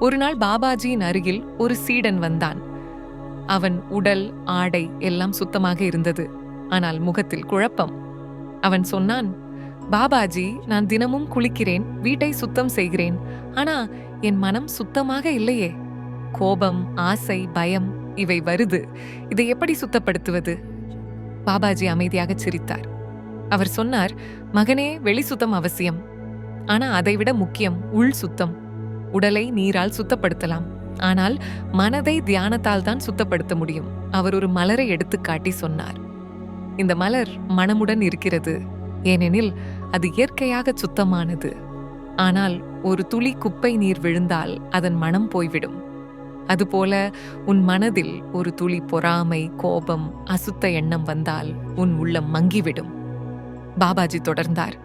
ஒரு நாள் பாபாஜியின் அருகில் ஒரு சீடன் வந்தான். அவன் உடல் ஆடை எல்லாம் சுத்தமாக இருந்தது. ஆனால் முகத்தில் குழப்பம். அவன் சொன்னான் பாபாஜி நான் தினமும் குளிக்கிறேன் வீட்டை சுத்தம் செய்கிறேன். ஆனா என் மனம் சுத்தமாக இல்லையே. கோபம் ஆசை பயம் இவை வருது. இதை எப்படி சுத்தப்படுத்துவது? பாபாஜி அமைதியாக சிரித்தார். அவர் சொன்னார் மகனே வெளி சுத்தம் அவசியம். ஆனா அதைவிட முக்கியம் உள் சுத்தம். உடலை நீரால் சுத்தப்படுத்தலாம். ஆனால் மனதை தியானத்தால் தான் சுத்தப்படுத்த முடியும் அவர் ஒரு மலரை எடுத்து காட்டி சொன்னார். இந்த மலர் மனமுடன் இருக்கிறது ஏனெனில் அது இயற்கையாக சுத்தமானது. ஆனால் ஒரு துளி குப்பை நீர் விழுந்தால் அதன் மனம் போய்விடும். அதுபோல உன் மனதில் ஒரு துளி பொறாமை கோபம் அசுத்த எண்ணம் வந்தால் உன் உள்ளம் மங்கிவிடும். பாபாஜி தொடர்ந்தார்.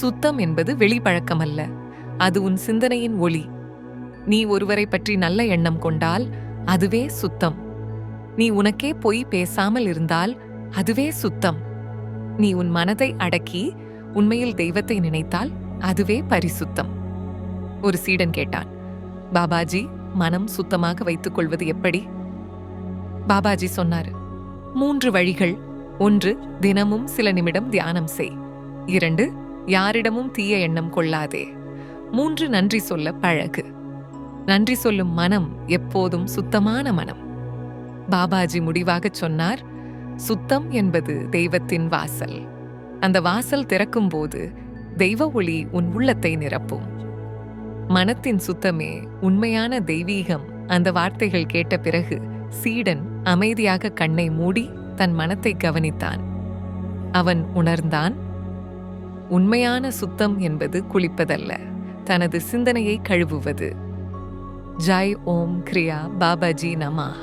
சுத்தம் என்பது வெளிப்பழக்கம் அல்ல அது உன் சிந்தனையின் ஒளி. நீ ஒருவரை பற்றி நல்ல எண்ணம் கொண்டால் அதுவே சுத்தம். நீ உனக்கே பொய் பேசாமல் இருந்தால் அதுவே சுத்தம். நீ உன் மனதை அடக்கி உண்மையில் தெய்வத்தை நினைத்தால் அதுவே பரிசுத்தம். ஒரு சீடன் கேட்டான். பாபாஜி மனம் சுத்தமாக வைத்துக் கொள்வது எப்படி? பாபாஜி சொன்னார் மூன்று வழிகள். ஒன்று தினமும் சில நிமிடம் தியானம் செய். இரண்டு யாரிடமும் தீய எண்ணம் கொள்ளாதே. மூன்று நன்றி சொல்ல பழகு. நன்றி சொல்லும் மனம் எப்போதும் சுத்தமான மனம். பாபாஜி முடிவாகச் சொன்னார் சுத்தம் என்பது தெய்வத்தின் வாசல். அந்த வாசல் திறக்கும்போது தெய்வ ஒளி உன் உள்ளத்தை நிரப்பும். மனத்தின் சுத்தமே உண்மையான தெய்வீகம். அந்த வார்த்தைகள் கேட்ட பிறகு சீடன் அமைதியாக கண்ணை மூடி தன் மனத்தை கவனித்தான். அவன் உணர்ந்தான் உண்மையான சுத்தம் என்பது குளிப்பதல்ல. தனது சிந்தனையை கழுவுவது. ஜாய் ஓம் கிரியா பாபாஜி நமா